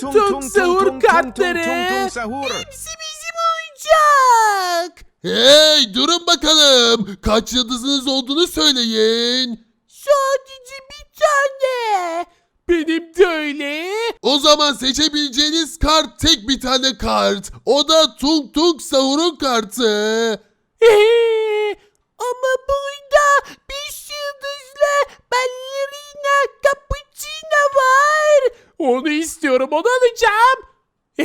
tung tung sahur kartları. sahur. Hepsi bizim oyuncak. Hey durun bakalım. Kaç yıldızınız olduğunu söyleyin. Sadece bir tane. Benim de öyle. O zaman seçebileceğiniz kart tek bir tane kart. O da Tung Tung Sahur'un kartı. Ee, ama burada beş yıldızlı ballerina cappuccino var. Onu istiyorum, onu alacağım. Ee,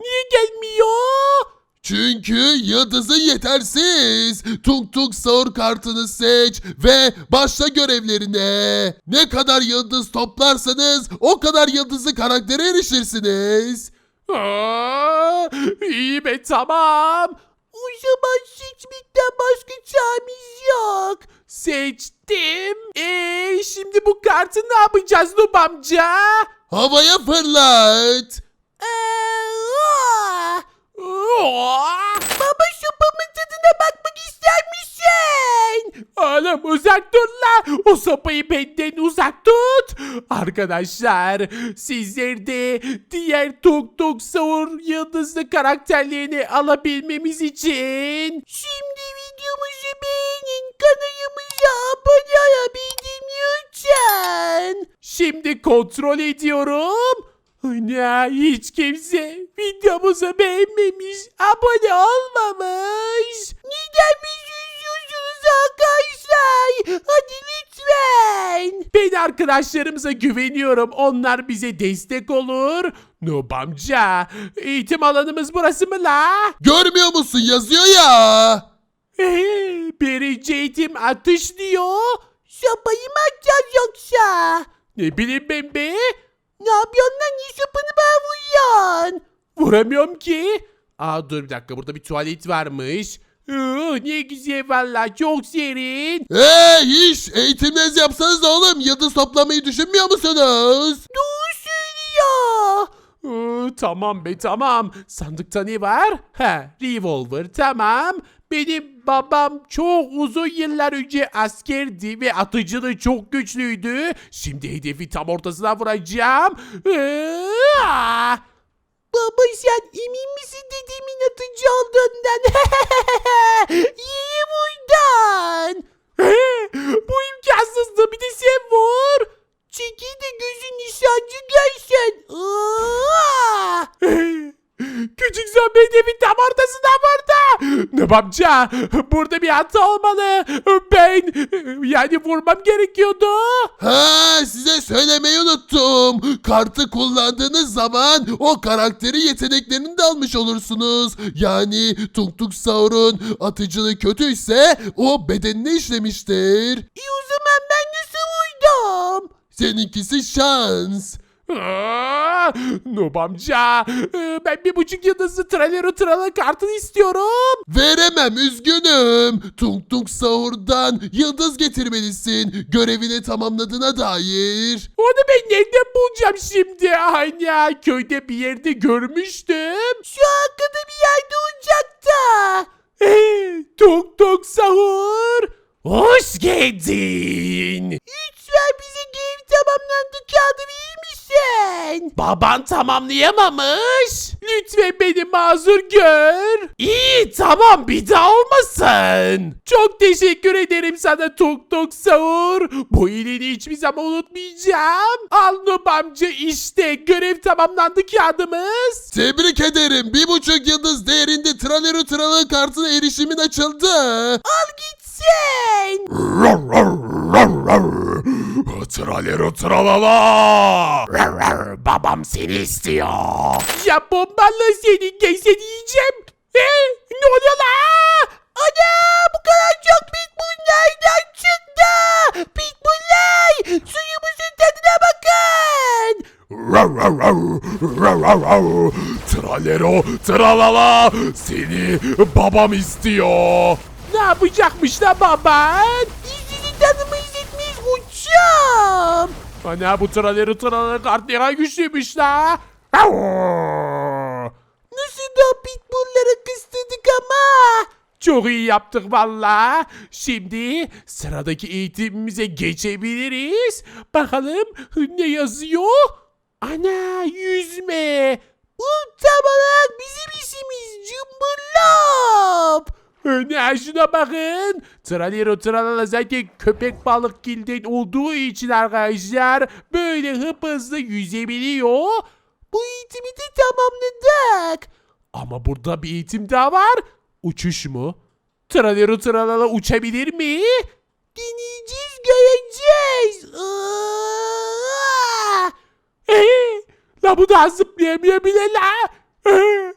niye gelmiyor? Çünkü yıldızın yetersiz. Tung Tung Sahur kartını seç ve başla görevlerine. Ne kadar yıldız toplarsanız o kadar yıldızlı karaktere erişirsiniz. Aa, iyi be tamam. O zaman seçmekten başka çaremiz yok. Seçtim. Eee şimdi bu kartı ne yapacağız Nub amca? Havaya fırlat. Aa, aa. Baba sopamın tadına bakmak ister misin? Oğlum uzak dur la. O sopayı benden uzak tut. Arkadaşlar sizler de diğer Tuk Tuk Sahur yıldızlı karakterlerini alabilmemiz için şimdi videomuzu beğenin kanalımıza abone olabildiğini lütfen. Şimdi kontrol ediyorum. Ana hiç kimse videomuzu beğenmemiş, abone olmamış. Neden bizi arkadaşlar? Hadi lütfen. Ben arkadaşlarımıza güveniyorum. Onlar bize destek olur. Noob amca, eğitim alanımız burası mı la? Görmüyor musun yazıyor ya. Ee, birinci eğitim atış diyor. Sopayı mı atacağız yoksa? Ne bileyim ben be. Ne yapıyorsun lan? Niye sopanı bana vuruyorsun? Vuramıyorum ki. Aa dur bir dakika burada bir tuvalet varmış. Iı, ne güzel valla çok serin. Hey hiç eğitimlerinizi yapsanız da oğlum yıldız toplamayı düşünmüyor musunuz? Doğru söylüyor. Iı, tamam be tamam. Sandıkta ne var? Ha revolver tamam. Benim babam çok uzun yıllar önce askerdi ve atıcılığı çok güçlüydü. Şimdi hedefi tam ortasına vuracağım. Iıı! Baba sen emin misin dedemin atıcı olduğundan? İyi buradan. Bu imkansızdı bir de sen vur. Çekil de gözün nişancı gelsin. Küçük zombi hedefi tam ortasında burada. Ne amca burada bir hata olmalı. Ben yani vurmam gerekiyordu. Ha size söylemeyi unuttum. Kartı kullandığınız zaman o karakteri yeteneklerini de almış olursunuz. Yani Tung Tung Saur'un atıcılığı kötüyse o bedenine işlemiştir. E o zaman ben nasıl vurdum? Seninkisi şans. Aa, Noob amca e, ben bir buçuk yıldızlı tralero trala kartını istiyorum. Veremem üzgünüm. Tung Tung Saur'dan yıldız getirmelisin. Görevini tamamladığına dair. Onu ben nereden bulacağım şimdi? Aynen köyde bir yerde görmüştüm. Şu arkada bir yerde olacaktı. Tok tok sahur. Hoş geldin. Lütfen bize görev tamamlandı kağıdı verir misin? Baban tamamlayamamış. Lütfen beni mazur gör. İyi tamam bir daha olmasın. Çok teşekkür ederim sana Tok Tok Sahur. Bu iyiliğini hiçbir zaman unutmayacağım. Al Noob amca işte görev tamamlandı kağıdımız. Tebrik ederim. Bir buçuk yıldız değerinde Tralero Trala kartına erişimin açıldı. Al gitsin. Tralero tralala. Babam seni istiyor. Ya bombalı senin gelseni yiyeceğim. He? Ne oluyor la? Ana bu kadar çok pitbull nereden çıktı? Pitbuller suyumuzun tadına bakın. Tralero tralala. Seni babam istiyor. Ne yapacakmış la baban? İzini tanımı uçam. Ana bu traleri traları kadar güçlüymüş la. Nasıl da pitbullları kıstırdık ama. Çok iyi yaptık valla. Şimdi sıradaki eğitimimize geçebiliriz. Bakalım ne yazıyor? Ana yüzme. Bu tam olarak bizim işimiz cımbırlap. Ne şuna bakın. Tralero tralala zaten köpek balık gilden olduğu için arkadaşlar böyle hıp hızlı yüzebiliyor. Bu eğitimi de tamamladık. Ama burada bir eğitim daha var. Uçuş mu? Tralero tralala uçabilir mi? Deneyeceğiz göreceğiz. Ee, la bu da zıplayamıyor bile la. Ee,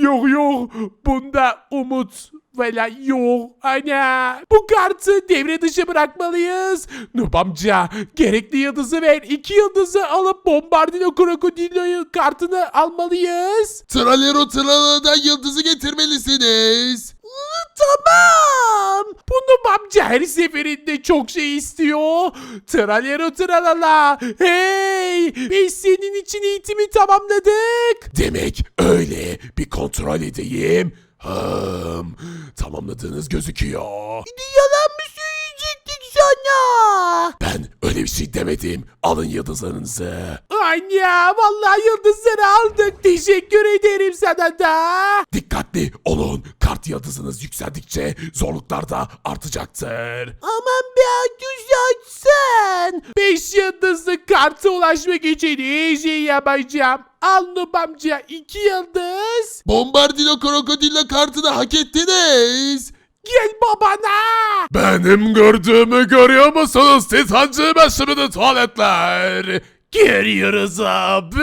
yok yok bunda umut falan yok. Ana bu kartı devre dışı bırakmalıyız. Nub amca gerekli yıldızı ver. İki yıldızı alıp Bombardino Krokodillo'yu kartını almalıyız. Tralero Tralala'dan yıldızı getirmelisiniz. Tamam. Bu Nub amca her seferinde çok şey istiyor. Tralero tralala. Hey biz senin için eğitimi tamamladık. Demek öyle. Bir kontrol edeyim. Hım, tamamladığınız gözüküyor. Yalan mı sana? Ben öyle bir şey demedim. Alın yıldızlarınızı. Anya vallahi yıldızları aldık. Teşekkür ederim sana da. Dikkatli olun. Kart yıldızınız yükseldikçe zorluklar da artacaktır. Aman be düzeltsin. Beş yıldızlı karta ulaşmak için iyi şey yapacağım. Al Nub amca iki yıldız. Bombardino Krokodillo kartını hak ettiniz. Gel babana. Benim gördüğümü görüyor musunuz? Titancı başımını tuvaletler. Geliyoruz abi.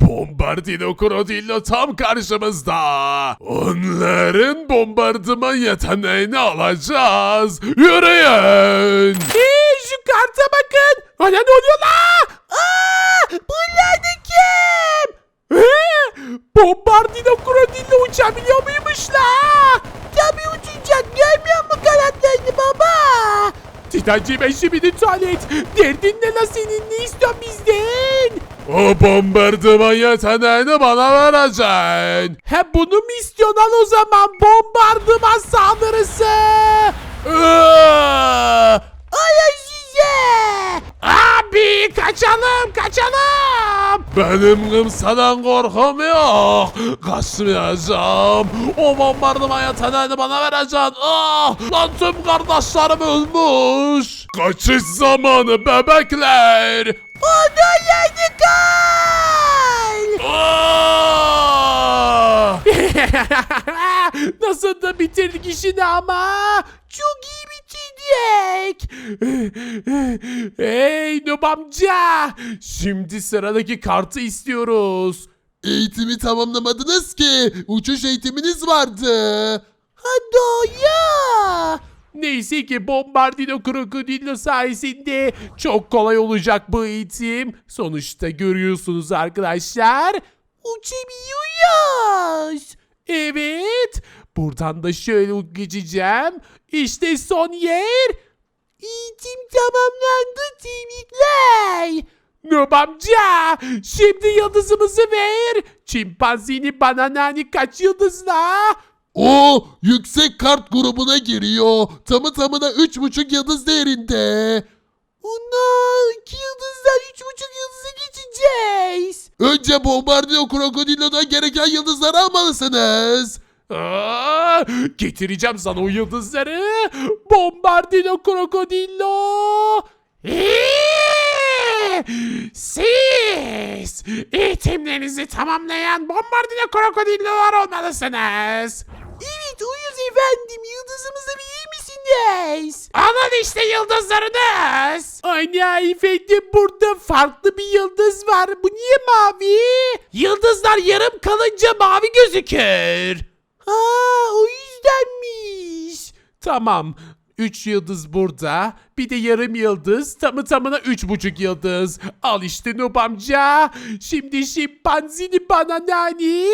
Bombardino Krokodillo tam karşımızda. Onların bombardıman yeteneğini alacağız. Yürüyün. Hey şu karta bakın. Ne oluyor la? Aa, bunlar da kim? Bombardino Krokodillo uçabiliyor muymuş la? Tabii uçacak. Görmüyor mu kanatlarını baba? Titancı ben şimdi tuvalet. Derdin ne la senin? Ne istiyorsun bizden? O bombardıman yeteneğini bana vereceksin. He bunu mu istiyorsun al o zaman? Bombardıman saldırısı. Iıı! Ay size. Abi kaçalım kaçalım. Benim kimseden korkum yok. Kaçmayacağım. O bombardıman yeteneğini bana vereceksin. Ah, lan tüm kardeşlerim ölmüş. Kaçış zamanı bebekler. Ona yerde kal. Ah! Nasıl da bitirdik işini ama. Çok iyi bitirdik. hey Nub amca. Şimdi sıradaki kartı istiyoruz. Eğitimi tamamlamadınız ki. Uçuş eğitiminiz vardı. Ha doğru. Neyse ki Bombardino Krokodillo sayesinde çok kolay olacak bu eğitim. Sonuçta görüyorsunuz arkadaşlar. Uçabiliyoruz. Evet. Buradan da şöyle geçeceğim. İşte son yer. Eğitim tamamlandı tebrikler. Nub amca şimdi yıldızımızı ver. Çimpanzini bananani kaç yıldızla? O yüksek kart grubuna giriyor. Tamı tamına 3.5 yıldız değerinde. Ona iki yıldızdan üç buçuk yıldıza geçeceğiz. Önce Bombardino Krokodillo'dan gereken yıldızları almalısınız. Aa, getireceğim sana o yıldızları. Bombardino Krokodillo. Eee, Siz eğitimlerinizi tamamlayan Bombardino Krokodillolar olmalısınız. Evet uyuz efendim yıldızımızı bilir misiniz? Alın işte yıldızlarınız. Anne efendim burada farklı bir yıldız var. Bu niye mavi? Yıldızlar yarım kalınca mavi gözükür. Ha o yüzdenmiş. Tamam. 3 yıldız burada. Bir de yarım yıldız. Tamı tamına üç buçuk yıldız. Al işte Nub amca. Şimdi şimpanzini bana nani?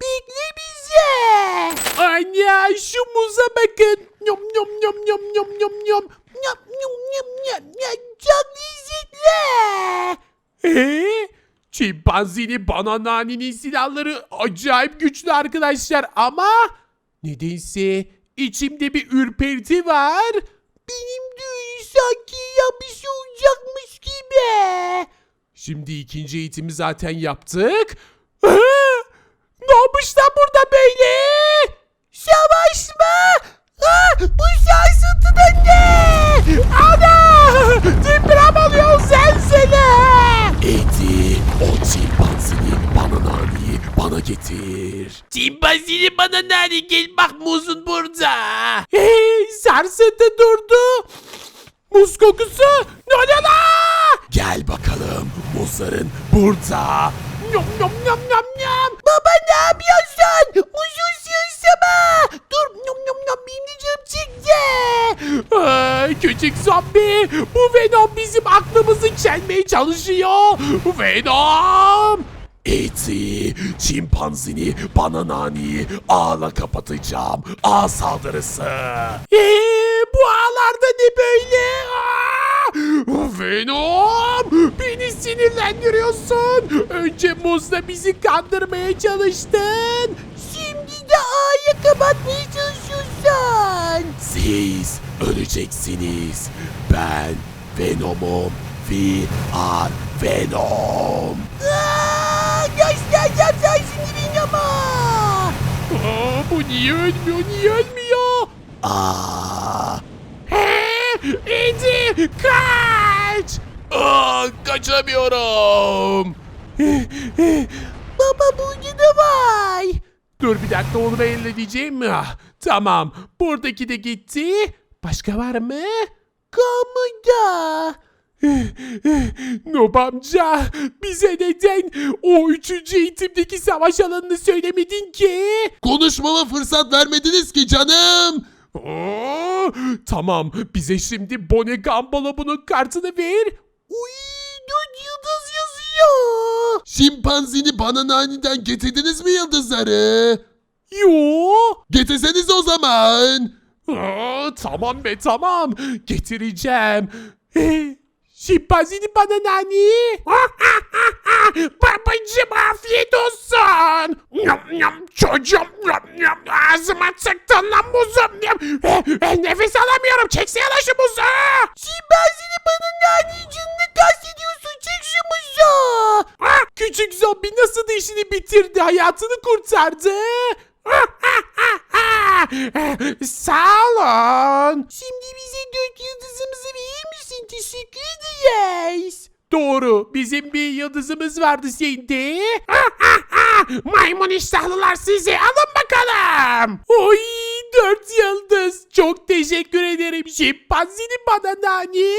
Bekle bize. Anne şu muza bakın. Yum yum yum yum yum yum. Yum yum yum yum yum. Çok lezzetli. Eee? Çimpanzini banananinin silahları acayip güçlü arkadaşlar ama nedense içimde bir ürperti var. Benim de sanki ya bir şey olacakmış gibi. Şimdi ikinci eğitimi zaten yaptık. Ne olmuş lan burada böyle? Savaş mı? Aa, bu sarsıntı ne? Ana! Nani gel bak muzun burada. Hey, sarsıntı durdu. Muz kokusu. Ne oluyor la? Gel bakalım muzların burada. Yum yum yum yum yum. Baba ne yapıyorsun? Muzun sığırsama. Dur yum yum yum benim canım çıktı. Ay, küçük zombi. Bu Venom bizim aklımızı çelmeye çalışıyor. Venom. Eti çimpanzini bana naniyi ağla kapatacağım. Ağ saldırısı. Ee, bu ağlarda ne böyle? Venom! Beni sinirlendiriyorsun. Önce muzla bizi kandırmaya çalıştın. Şimdi de ağayı kapatmaya çalışıyorsun. Siz öleceksiniz. Ben Venom'um. We are Venom. Aa, göstereceğim sen şimdi Venom'a. Aa, bu niye ölmüyor, niye ölmüyor? Aa, Edi kaç! aa, kaçamıyorum. Baba burada da var. Dur bir dakika onu ben halledeceğim. Ah, tamam. Buradaki de gitti. Başka var mı? Kalmadı. Nob amca bize neden o üçüncü eğitimdeki savaş alanını söylemedin ki? Konuşmama fırsat vermediniz ki canım. Oo, tamam bize şimdi Bone Gambolo bunun kartını ver. Uy dört yıldız yazıyor. Şimpanzini bana naniden getirdiniz mi yıldızları? Yo. Getirseniz o zaman. Aa, tamam be tamam. Getireceğim. Eh, Şimpanzini bana nani? Babacım afiyet olsun. Yum yum çocuğum yum yum ağzıma tıktın lan muzum. Yum. Eh, eh, nefes alamıyorum çeksene lan şu muzu. Şimpanzini bana nani canını kastediyorsun çek şu muzu. Ah, küçük zombi nasıl da işini bitirdi hayatını kurtardı. Sağ olun. Şimdi bize dört yıldızımızı verir misin? Teşekkür ederiz. Doğru. Bizim bir yıldızımız vardı şimdi. Maymun iştahlılar sizi alın bakalım. Oy dört yıldız. Çok teşekkür ederim. Şimpanzini bana nani.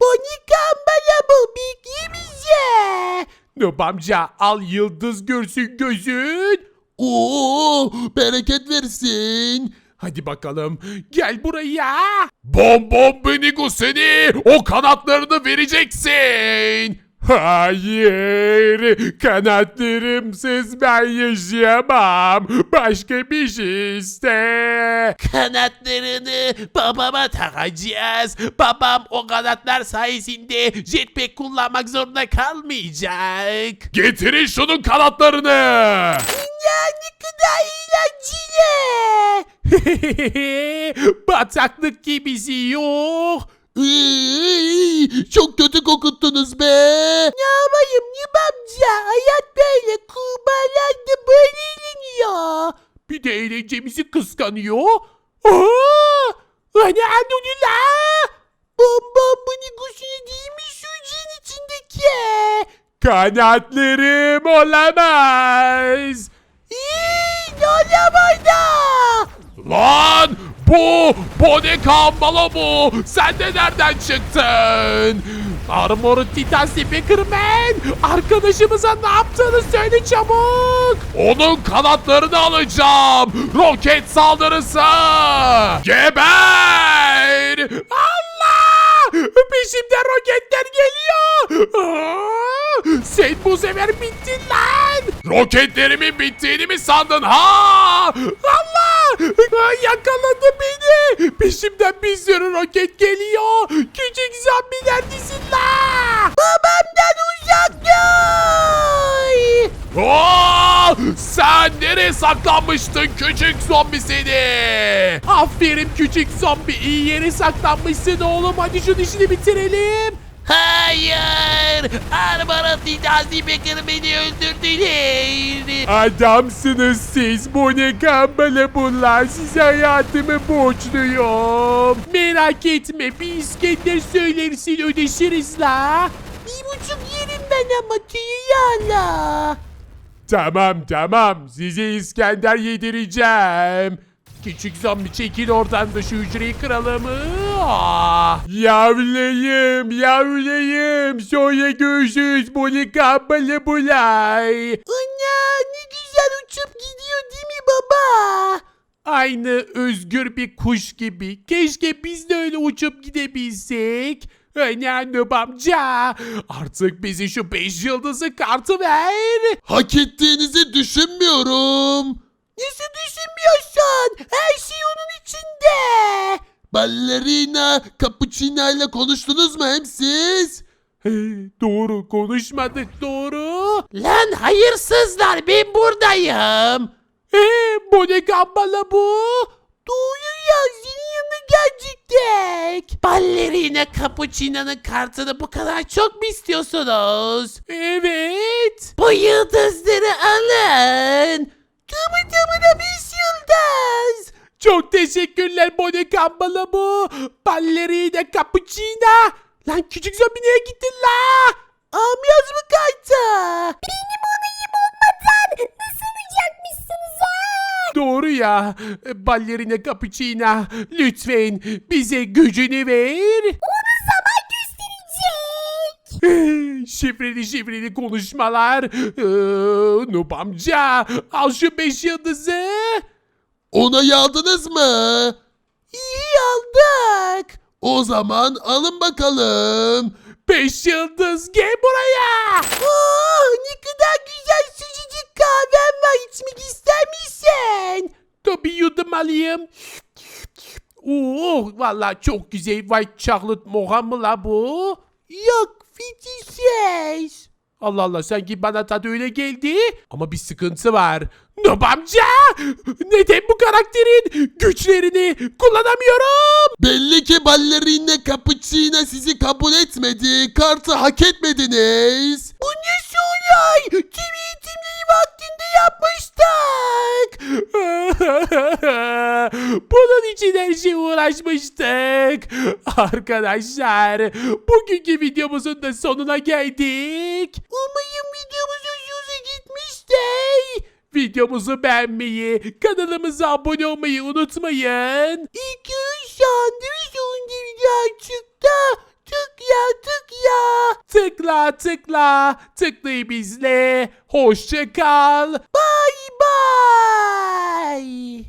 Bonikam bana bu bilgimize. Nub amca al yıldız görsün gözün. Oo, bereket versin. Hadi bakalım. Gel buraya. Bom bom benigo seni o kanatlarını vereceksin. Hayır. Kanatlarımsız ben yaşayamam. Başka bir şey iste. Kanatlarını babama takacağız. Babam o kanatlar sayesinde jetpack kullanmak zorunda kalmayacak. Getirin şunun kanatlarını. Ya ne kadar eğlenceli. Bataklık gibisi yok. Iy, çok kötü kokuttunuz be. Ne yapayım Nib amca? Hayat böyle. Kurbağalar da böyle eğleniyor. Bir de eğlencemizi kıskanıyor. Aa! Ana anonula! Bombom bunu kuşunu değil mi cin içindeki? Kanatlarım olamaz. İyi, ne olamaz da? Lan bu Bone Kambala bu. Sen de nereden çıktın? Armor Titan Speakerman! Arkadaşımıza ne yaptığını söyle çabuk! Onun kanatlarını alacağım. Roket saldırısı. Geber. Allah! Peşimden roketler geliyor! Aa! Sen bu sefer bittin lan! Roketlerimin bittiğini mi sandın ha? Allah! Aa, yakaladı beni! Peşimden bir sürü roket geliyor! Küçük zombi neredesin la? Sen nereye saklanmıştın küçük zombi seni? Aferin küçük zombi iyi yere saklanmışsın oğlum hadi şu işini bitirelim. Hayır! Arbarat Nidazi Bekir beni öldürdüler. Adamsınız siz. Bu ne kambale bunlar. Size hayatımı borçluyum. Merak etme. Bir İskender söylersin ödeşiriz la. Bir buçuk yerim ben ama tüyüyala. Tamam tamam. Size İskender yedireceğim. Küçük zombi çekil oradan da şu hücreyi kıralım. Ah, Yavlayım yavlayım. Sonra görüşürüz. Bu ne kambale bulay. Ana ne güzel uçup gidiyor değil mi baba? Aynı özgür bir kuş gibi. Keşke biz de öyle uçup gidebilsek. Önemli amca. Artık bize şu 5 yıldızı kartı ver. Hak ettiğinizi düşünmüyorum. Nasıl düşünmüyorsun? Her şey onun içinde. Ballerina Cappuccino ile konuştunuz mu hem siz? He, doğru konuşmadık doğru. Lan hayırsızlar ben buradayım. He, bu ne gambala bu? Doğru ya gelecektik. Ballerina Cappuccino'nun kartını bu kadar çok mu istiyorsunuz? Evet. Bu yıldızları alın. Tamı tamına beş yıldız. Çok teşekkürler Bone Gambala bu. Ballerina cappuccino. Lan küçük zombi nereye gittin la? Amyaz mı kaydı? Doğru ya. Ballerina cappuccino. Lütfen bize gücünü ver. Onu zaman gösterecek. şifreli şifreli konuşmalar. Ee, Noob amca al şu beş yıldızı. Onayı aldınız mı? İyi aldık. O zaman alın bakalım. Beş yıldız gel buraya. Oh alayım. Oo, vallahi çok güzel white chocolate mocha mı la bu? Yok fitişes. Allah Allah sanki bana tadı öyle geldi. Ama bir sıkıntı var. Noob amca! Neden bu karakterin güçlerini kullanamıyorum? Belli ki ballerina Cappuccino sizi kabul etmedi. Kartı hak etmediniz. Bu ne olay? Kimi eğitimleri vaktinde yapmıştık. Bunun için her şey uğraşmıştık. Arkadaşlar bugünkü videomuzun da sonuna geldik. Umarım videomuz hoşunuza gitmiştir. Videomuzu beğenmeyi, kanalımıza abone olmayı unutmayın. Yarış sandviç video çıktı. Tık ya tık ya. Tıkla tıkla, tıklayı bizle. Hoşça kal. Bye.